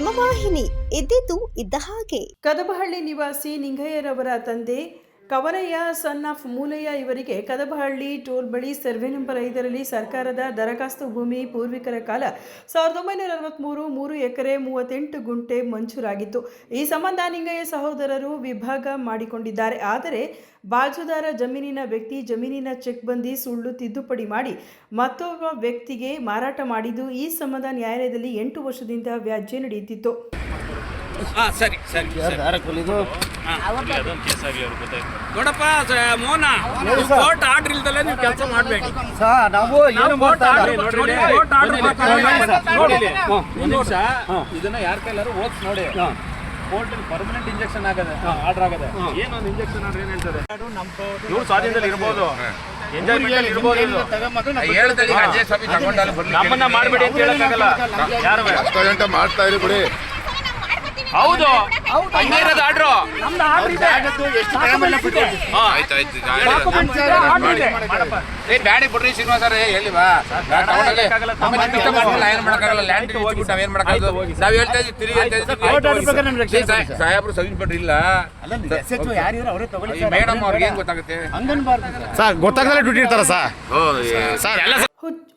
ಹೇಮವಾಹಿನಿ ಇದ್ದಿದ್ದು ಇದ್ದ ಹಾಗೆ. ಕದಬಹಳ್ಳಿ ನಿವಾಸಿ ನಿಂಗಯ್ಯರವರ ತಂದೆ ಕವರಯ್ಯ ಸನ್ ಆಫ್ ಮೂಲಯ್ಯ ಇವರಿಗೆ ಕದಬಹಳ್ಳಿ ಟೋಲ್ ಬಳಿ ಸರ್ವೆ ನಂಬರ್ ಐದರಲ್ಲಿ ಸರ್ಕಾರದ ದರಖಾಸ್ತು ಭೂಮಿ ಪೂರ್ವಿಕರ ಕಾಲ ಸಾವಿರದ ಒಂಬೈನೂರ ಅರವತ್ತ್ಮೂರು ಮೂರು ಎಕರೆ ಮೂವತ್ತೆಂಟು ಗುಂಟೆ ಮಂಜೂರಾಗಿತ್ತು. ಈ ಸಂಬಂಧ ನಿಂಗಯ್ಯ ಸಹೋದರರು ವಿಭಾಗ ಮಾಡಿಕೊಂಡಿದ್ದಾರೆ. ಆದರೆ ಬಾಜುದಾರ ಜಮೀನಿನ ವ್ಯಕ್ತಿ ಜಮೀನಿನ ಚೆಕ್ ಬಂದಿ ಸುಳ್ಳು ತಿದ್ದುಪಡಿ ಮಾಡಿ ಮತ್ತೊಬ್ಬ ವ್ಯಕ್ತಿಗೆ ಮಾರಾಟ ಮಾಡಿದ್ದು ಈ ಸಂಬಂಧ ನ್ಯಾಯಾಲಯದಲ್ಲಿ ಎಂಟು ವರ್ಷದಿಂದ ವ್ಯಾಜ್ಯ ನಡೆಯುತ್ತಿತ್ತು. ಹಾ ಸರಿ ಸರಿ ಸರಿ. ಅದೊಂದು ಕೇಸ್ ಆಗಿ ಅವ್ರಿಗೆ ಗೊತ್ತಾಯ್ತು. ನೋಡಪ್ಪ ಸ- ಮೋಹನ ಕೋರ್ಟ್ ಆರ್ಡರ್ ಇಲ್ದಲೆ ನೀವು ಕೆಲಸ ಮಾಡಬೇಡಿ ಸರ್ ನಾವು ಏನು ಮಾಡ್ತಾ ಇಲ್ಲ. ನೋಡಿ ಕೋರ್ಟ್ ಆರ್ಡರ್ ನೋಡಿ ಇಲ್ಲಿ, ಒಂದು ನಿಮಿಷ. ಇದನ್ನ ಯಾರ ಕೈಲಾರು ಓದ್ ನೋಡಿ. ಕೋರ್ಟ್ ಪರ್ಮನೆಂಟ್ ಇಂಜೆಕ್ಷನ್ ಆಗದೆ ಆರ್ಡರ್ ಆಗದೆ. ಏನೊಂದು ಇಂಜೆಕ್ಷನ್ ಆರ್ಡರ್ ಏನ್ ಹೇಳ್ತದೆ ಇವ್ರು ಸ್ವಾಧೀನದಲ್ಲಿ ಇರ್ಬೋದು. ಎಂಜಾಯ್ಮೆಂಟ್ ಇರ್ಬೋದು ಇದು. ಹೇಳ್ತಾರೆ ಈಗ ಅಜಯ್ ಸ್ವಾಮಿ ತಗೊಂಡಲ್ಲ ಬರ್ಲಿ ನಮ್ಮನ್ನ ಮಾಡಬೇಡಿ ಅಂತ ಹೇಳಕ್ಕಾಗಲ್ಲ. ಯಾರು? ಗಂಟೆ ಮಾಡ್ತಾ ಇರಿ ಬಿಡಿ. ಹೌದು. ಹಂಗೆ ಇರೋದು ಆರ್ಡ್ರು. ಆಯ್ತು. ಏ ಬ್ಯಾಡಿ ಬಿಡ್ರಿ ಶ್ರೀನಿವಾಸ ರೇ ಹೇಳಿ ಬಾ. ಏನ್ ಮಾಡಕ್ಕಾಗಲ್ಲ ಲ್ಯಾಂಡ್ ಹೋಗ್ಬಿಟ್ಟು ನಾವೇನ್ ಮಾಡಕ್ಕಾಗಲ್ಲ ನಾವ್ ಹೇಳ್ತಾ ಇದ್ವಿ ತಿರುಗಿ ಹೇಳ್ತಾ ಇದ್ವಿ. ಸಾಹೇಬ್ರು ಸವಿನ್ ಇಲ್ಲ. ಅಲ್ಲ ನೀವು SHO ಯಾರು ಅವರೇ ತಗೊಳ್ಳಿ ಸರ್. ಮೇಡಮ್ ಅವ್ರಿಗೆ ಏನ್ ಗೊತ್ತಾಗುತ್ತೆ? ಸರ್. ಸರ್ ಗೊತ್ತಾಗದಲ್ಲೇ ಡ್ಯೂಟಿ ಇರ್ತಾರ ಸರ್. ಓ ಸರ್ ಎಲ್ಲ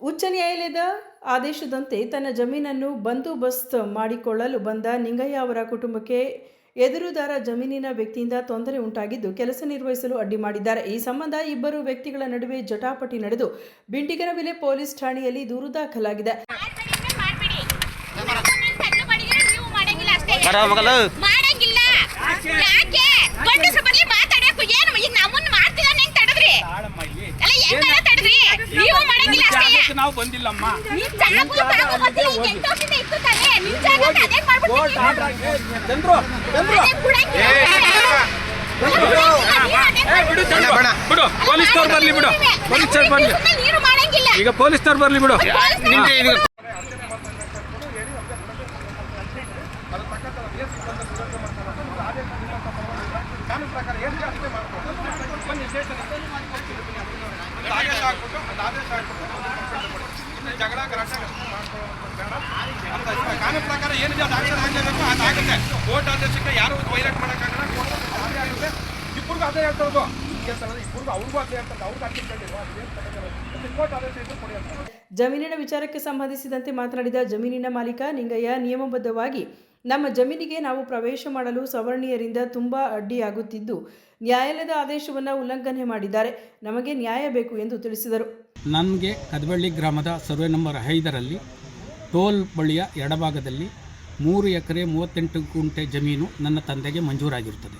ಉಚ್ಚ ನ್ಯಾಯಾಲಯದ ಆದೇಶದಂತೆ ತನ್ನ ಜಮೀನನ್ನು ಬಂದೋಬಸ್ತ್ ಮಾಡಿಕೊಳ್ಳಲು ಬಂದ ನಿಂಗಯ್ಯ ಅವರ ಕುಟುಂಬಕ್ಕೆ ಎದುರುದಾರ ಜಮೀನಿನ ವ್ಯಕ್ತಿಯಿಂದ ತೊಂದರೆ ಉಂಟಾಗಿದ್ದು ಕೆಲಸ ನಿರ್ವಹಿಸಲು ಅಡ್ಡಿ ಮಾಡಿದ್ದಾರೆ. ಈ ಸಂಬಂಧ ಇಬ್ಬರು ವ್ಯಕ್ತಿಗಳ ನಡುವೆ ಜಟಾಪಟಿ ನಡೆದು ಬಿಂಡಿಗರವಿಲೆ ಪೊಲೀಸ್ ಠಾಣೆಯಲ್ಲಿ ದೂರು ದಾಖಲಾಗಿದೆ ಮಾಡ್ಬಿಡಿ ತಳ್ಳು ಮಾಡಿದ್ರೆ ನೀವು ಮಾಡಂಗಿಲ್ಲ ಅಷ್ಟೇ ಮಾಡಂಗಿಲ್ಲ ಯಾಕೆ ಗಂಡಸ್ರು ಬರ್ಲಿ ಮಾತಾಡಬೇಕು ಏನು ಈಗ ನಮ್ಮನ್ನ ಮಾಡ್ತಿಲ್ಲ ಹೆಂಗ್ ತಡದ್ರಿ ಅಲ್ಲ ಹೆಂಗಲ್ಲ ತಡದ್ರಿ ನೀವು ಮಾಡಂಗಿಲ್ಲ ಅಷ್ಟೇ ನಾವು ಬಂದಿಲ್ಲಮ್ಮ ನಿಮ್ ಜಾಗಕ್ಕೂ ಬಾಗು ಗೊತ್ತಿಲ್ಲ ಈಗ ಎಂಟು ವರ್ಷದಿಂದ ಇತ್ತು ತಾನೇ ನಿಮ್ ಜಾಗ ಅದೇ ಮಾಡ್ಬಿಡ್ತೀನಿ ಚಂದ್ರು ಚಂದ್ರು ಅದೇ ಕೊಡಂಗಿಲ್ಲ ಬಿಡು. ಪೊಲೀಸ್ ಪೊಲೀಸ್ನವ್ರು ಬರ್ಲಿ ಬಿಡು. ಪೊಲೀಸ್ನವ್ರು ಬರ್ಲಿ. ಈಗ ಪೊಲೀಸ್ನವ್ರು ಬರ್ಲಿ ಬಿಡು. ಕಾನೂನು ಪ್ರಕಾರ ಏನಿದೆ ಅದು ಆಗಲೇಬೇಕು ಕೋರ್ಟ್ ಆದೇಶಕ್ಕೆ ಯಾರು ವೈಲೇಟ್ ಮಾಡೋಕ್ಕಾಗಲ್ಲ ಇಬ್ಬರಿಗೂ ಅದೇ ಹೇಳ್ತಾರದು ಅವ್ರಿಗೂ ಹೇಳ್ತಾರೆ ಕೋರ್ಟ್ ಆದೇಶ ಜಮೀನಿನ ವಿಚಾರಕ್ಕೆ ಸಂಬಂಧಿಸಿದಂತೆ ಮಾತನಾಡಿದ ಜಮೀನಿನ ಮಾಲೀಕ ನಿಂಗಯ್ಯ ನಿಯಮಬದ್ಧವಾಗಿ ನಮ್ಮ ಜಮೀನಿಗೆ ನಾವು ಪ್ರವೇಶ ಮಾಡಲು ಸವರ್ಣೀಯರಿಂದ ತುಂಬ ಅಡ್ಡಿಯಾಗುತ್ತಿದ್ದು, ನ್ಯಾಯಾಲಯದ ಆದೇಶವನ್ನು ಉಲ್ಲಂಘನೆ ಮಾಡಿದ್ದಾರೆ. ನಮಗೆ ನ್ಯಾಯ ಬೇಕು ಎಂದು ತಿಳಿಸಿದರು. ನನಗೆ ಕದಬಳ್ಳಿ ಗ್ರಾಮದ ಸರ್ವೆ ನಂಬರ್ ಐದರಲ್ಲಿ, ಟೋಲ್ ಬಳಿಯ ಎಡಭಾಗದಲ್ಲಿ ಮೂರು ಎಕರೆ ಮೂವತ್ತೆಂಟು ಗುಂಟೆ ಜಮೀನು ನನ್ನ ತಂದೆಗೆ ಮಂಜೂರಾಗಿರುತ್ತದೆ.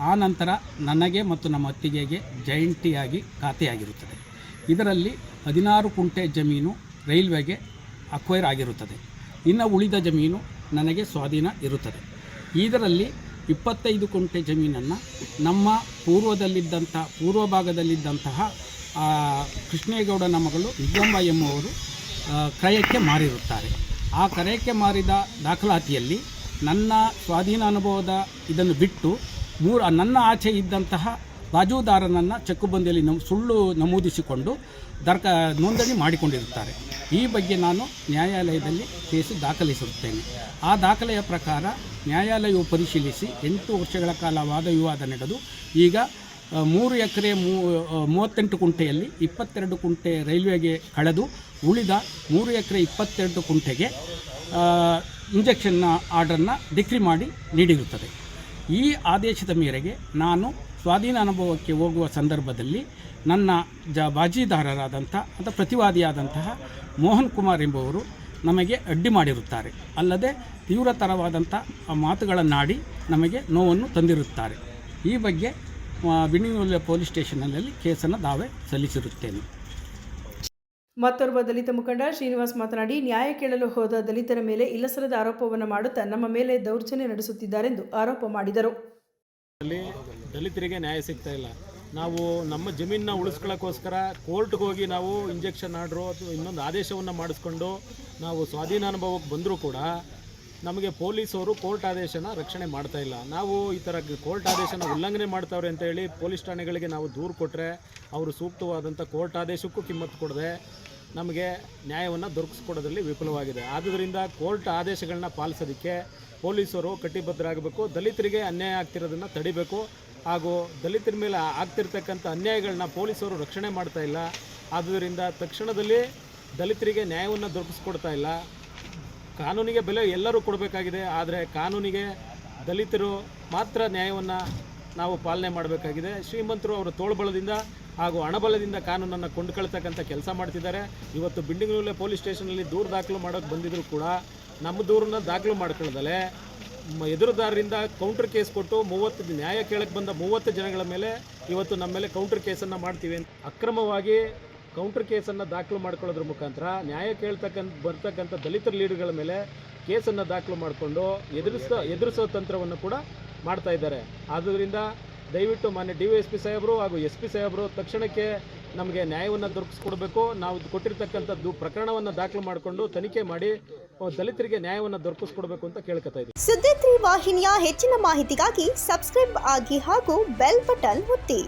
ಆ ನಂತರ ನನಗೆ ಮತ್ತು ನಮ್ಮ ಅತ್ತಿಗೆಗೆ ಜೈಂಟಿಯಾಗಿ ಖಾತೆಯಾಗಿರುತ್ತದೆ. ಇದರಲ್ಲಿ ಹದಿನಾರು ಕುಂಟೆ ಜಮೀನು ರೈಲ್ವೆಗೆ ಅಕ್ವೈರ್ ಆಗಿರುತ್ತದೆ. ಇನ್ನು ಉಳಿದ ಜಮೀನು ನನಗೆ ಸ್ವಾಧೀನ ಇರುತ್ತದೆ. ಇದರಲ್ಲಿ ಇಪ್ಪತ್ತೈದು ಕುಂಟೆ ಜಮೀನನ್ನು ನಮ್ಮ ಪೂರ್ವದಲ್ಲಿದ್ದಂಥ ಪೂರ್ವ ಭಾಗದಲ್ಲಿದ್ದಂತಹ ಕೃಷ್ಣೇಗೌಡನ ಮಗಳು ನಿಜಂಬ ಎಂಬುವರು ಕ್ರಯಕ್ಕೆ ಮಾರಿರುತ್ತಾರೆ. ಆ ಕ್ರಯಕ್ಕೆ ಮಾರಿದ ದಾಖಲಾತಿಯಲ್ಲಿ ನನ್ನ ಸ್ವಾಧೀನ ಅನುಭವದ ಇದನ್ನು ಬಿಟ್ಟು, ಮೂರು, ನನ್ನ ಆಚೆ ಇದ್ದಂತಹ ಬಾಜುದಾರನನ್ನು ಚೆಕ್ಕುಬಂದಿಯಲ್ಲಿ ನಮ್, ಸುಳ್ಳು ನಮೂದಿಸಿಕೊಂಡು ದರ್ಕ, ನೋಂದಣಿ ಮಾಡಿಕೊಂಡಿರುತ್ತಾರೆ. ಈ ಬಗ್ಗೆ ನಾನು ನ್ಯಾಯಾಲಯದಲ್ಲಿ ಕೇಸು ದಾಖಲಿಸುತ್ತೇನೆ ಆ ದಾಖಲೆಯ ಪ್ರಕಾರ ನ್ಯಾಯಾಲಯವು ಪರಿಶೀಲಿಸಿ ಎಂಟು ವರ್ಷಗಳ ಕಾಲ ವಾದ ವಿವಾದ ನಡೆದು ಈಗ ಮೂರು ಎಕರೆ ಮೂ ಮೂವತ್ತೆಂಟು ಕುಂಟೆಯಲ್ಲಿ ಇಪ್ಪತ್ತೆರಡು ಕುಂಟೆ ರೈಲ್ವೆಗೆ ಕಳೆದು ಉಳಿದ ಮೂರು ಎಕರೆ ಇಪ್ಪತ್ತೆರಡು ಕುಂಟೆಗೆ ಇಂಜೆಕ್ಷನ್ನ ಆರ್ಡರ್ನ ಡಿಕ್ರಿ ಮಾಡಿ ನೀಡಿರುತ್ತದೆ. ಈ ಆದೇಶದ ಮೇರೆಗೆ ನಾನು ಸ್ವಾಧೀನ ಅನುಭವಕ್ಕೆ ಹೋಗುವ ಸಂದರ್ಭದಲ್ಲಿ ನನ್ನ ಜ ಬಾಜಿದಾರರಾದಂಥ ಅಥವಾ ಪ್ರತಿವಾದಿಯಾದಂತಹ ಮೋಹನ್ ಕುಮಾರ್ ಎಂಬುವರು ನಮಗೆ ಅಡ್ಡಿ ಮಾಡಿರುತ್ತಾರೆ. ಅಲ್ಲದೆ ತೀವ್ರತರವಾದಂಥ ಮಾತುಗಳನ್ನಾಡಿ ನಮಗೆ ನೋವನ್ನು ತಂದಿರುತ್ತಾರೆ. ಈ ಬಗ್ಗೆ ಆ, ಬಿಣಿನೂಲೆ ಪೊಲೀಸ್ ಸ್ಟೇಷನ್ನಲ್ಲಿ ಕೇಸನ್ನು ದಾವೆ ಸಲ್ಲಿಸಿರುತ್ತೇನೆ. ಮತ್ತೋರ್ವ ದಲಿತ ಮುಖಂಡ ಶ್ರೀನಿವಾಸ್ ಮಾತನಾಡಿ ನ್ಯಾಯ ಕೇಳಲು ಹೋದ ದಲಿತರ ಮೇಲೆ ಇಲ್ಲಸಲದ ಆರೋಪವನ್ನು ಮಾಡುತ್ತಾ ನಮ್ಮ ಮೇಲೆ ದೌರ್ಜನ್ಯ ನಡೆಸುತ್ತಿದ್ದಾರೆಂದು ಆರೋಪ ಮಾಡಿದರು. ದಲಿತರಿಗೆ ನ್ಯಾಯ ಸಿಗ್ತಾ ಇಲ್ಲ. ನಾವು ನಮ್ಮ ಜಮೀನನ್ನ ಉಳಿಸ್ಕೊಳ್ಳೋಕ್ಕೋಸ್ಕರ ಕೋರ್ಟ್ಗೆ ಹೋಗಿ ನಾವು ಇಂಜೆಕ್ಷನ್ ಆರ್ಡ್ರು ಅಥವಾ ಇನ್ನೊಂದು ಆದೇಶವನ್ನು ಮಾಡಿಸ್ಕೊಂಡು ನಾವು ಸ್ವಾಧೀನಾನುಭವಕ್ಕೆ ಬಂದರೂ ಕೂಡ ನಮಗೆ ಪೊಲೀಸವರು ಕೋರ್ಟ್ ಆದೇಶನ ರಕ್ಷಣೆ ಮಾಡ್ತಾ ಇಲ್ಲ. ನಾವು ಈ ಥರ ಕೋರ್ಟ್ ಆದೇಶನ ಉಲ್ಲಂಘನೆ ಮಾಡ್ತಾವ್ರೆ ಅಂತ ಹೇಳಿ ಪೊಲೀಸ್ ಠಾಣೆಗಳಿಗೆ ನಾವು ದೂರು ಕೊಟ್ಟರೆ ಅವರು ಸೂಕ್ತವಾದಂಥ ಕೋರ್ಟ್ ಆದೇಶಕ್ಕೂ ಕಿಮ್ಮತ್ತು ಕೊಡದೆ ನಮಗೆ ನ್ಯಾಯವನ್ನು ದೊರಕಿಸ್ಕೊಡೋದ್ರಲ್ಲಿ ವಿಫಲವಾಗಿದೆ. ಆದ್ದರಿಂದ ಕೋರ್ಟ್ ಆದೇಶಗಳನ್ನ ಪಾಲಿಸೋದಕ್ಕೆ ಪೊಲೀಸರು ಕಟ್ಟಿಬದ್ಧರಾಗಬೇಕು. ದಲಿತರಿಗೆ ಅನ್ಯಾಯ ಆಗ್ತಿರೋದನ್ನು ತಡಿಬೇಕು. ಹಾಗೂ ದಲಿತರ ಮೇಲೆ ಆಗ್ತಿರ್ತಕ್ಕಂಥ ಅನ್ಯಾಯಗಳನ್ನ ಪೊಲೀಸರು ರಕ್ಷಣೆ ಮಾಡ್ತಾ ಇಲ್ಲ. ಆದುದರಿಂದ ತಕ್ಷಣದಲ್ಲಿ ದಲಿತರಿಗೆ ನ್ಯಾಯವನ್ನು ದೊರಕಿಸ್ಕೊಡ್ತಾ ಇಲ್ಲ. ಕಾನೂನಿಗೆ ಬೆಲೆ ಎಲ್ಲರೂ ಕೊಡಬೇಕಾಗಿದೆ. ಆದರೆ ಕಾನೂನಿಗೆ ದಲಿತರು ಮಾತ್ರ ನ್ಯಾಯವನ್ನು ನಾವು ಪಾಲನೆ ಮಾಡಬೇಕಾಗಿದೆ. ಶ್ರೀಮಂತರು ಅವರ ತೋಳ್ಬಲದಿಂದ ಹಾಗೂ ಹಣಬಲದಿಂದ ಕಾನೂನನ್ನು ಕೊಂಡ್ಕೊಳ್ತಕ್ಕಂಥ ಕೆಲಸ ಮಾಡ್ತಿದ್ದಾರೆ. ಇವತ್ತು ಬಿಂಡಿಗನೂಲೆ ಪೊಲೀಸ್ ಸ್ಟೇಷನಲ್ಲಿ ದೂರು ದಾಖಲು ಮಾಡೋಕ್ಕೆ ಬಂದಿದ್ರು ಕೂಡ ನಮ್ಮ ದೂರನ್ನ ದಾಖಲು ಮಾಡ್ಕೊಳ್ದಲೆ ಎದುರುದಾರರಿಂದ ಕೌಂಟರ್ ಕೇಸ್ ಕೊಟ್ಟು ಮೂವತ್ತು ನ್ಯಾಯ ಕೇಳಕ್ಕೆ ಬಂದ ಮೂವತ್ತು ಜನಗಳ ಮೇಲೆ ಇವತ್ತು ನಮ್ಮ ಮೇಲೆ ಕೌಂಟರ್ ಕೇಸನ್ನು ಮಾಡ್ತೀವಿ ಅಂತ ಅಕ್ರಮವಾಗಿ ಕೌಂಟರ್ ಕೇಸನ್ನು ದಾಖಲು ಮಾಡ್ಕೊಳ್ಳೋದ್ರ ಮುಖಾಂತರ ನ್ಯಾಯ ಕೇಳ್ತಕ್ಕಂಥ ಬರ್ತಕ್ಕಂಥ ದಲಿತರ ಲೀಡರ್ಗಳ ಮೇಲೆ ಕೇಸನ್ನು ದಾಖಲು ಮಾಡಿಕೊಂಡು ಎದುರಿಸೋ ಎದುರಿಸೋ ತಂತ್ರವನ್ನು ಕೂಡ ಮಾಡ್ತಾ ಇದ್ದಾರೆ. ಆದ್ದರಿಂದ ದಯವಿಟ್ಟು ಮಾನ್ಯ ಡಿ ಎಸ್ ಪಿ ಸಾಹೇಬರು ಹಾಗೂ ಎಸ್ ಪಿ ಸಾಹೇಬರು ತಕ್ಷಣಕ್ಕೆ ನಮಗೆ ನ್ಯಾಯವನ್ನು ದೊರಕಿಸ್ಕೊಡ್ಬೇಕು. ನಾವು ಕೊಟ್ಟಿರ್ತಕ್ಕಂಥದ್ದು ಪ್ರಕರಣವನ್ನು ದಾಖಲು ಮಾಡಿಕೊಂಡು ತನಿಖೆ ಮಾಡಿ ದಲಿತರಿಗೆ ನ್ಯಾಯವನ್ನು ದೊರಕಿಸ್ಕೊಡ್ಬೇಕು ಅಂತ ಕೇಳ್ಕೊತಾ ಇದ್ದೀವಿ. ಸುದ್ದಿ ವಾಹಿನಿಯ ಹೆಚ್ಚಿನ ಮಾಹಿತಿಗಾಗಿ ಸಬ್ಸ್ಕ್ರೈಬ್ ಆಗಿ ಹಾಗೂ ಬೆಲ್ ಬಟನ್ ಒತ್ತಿ.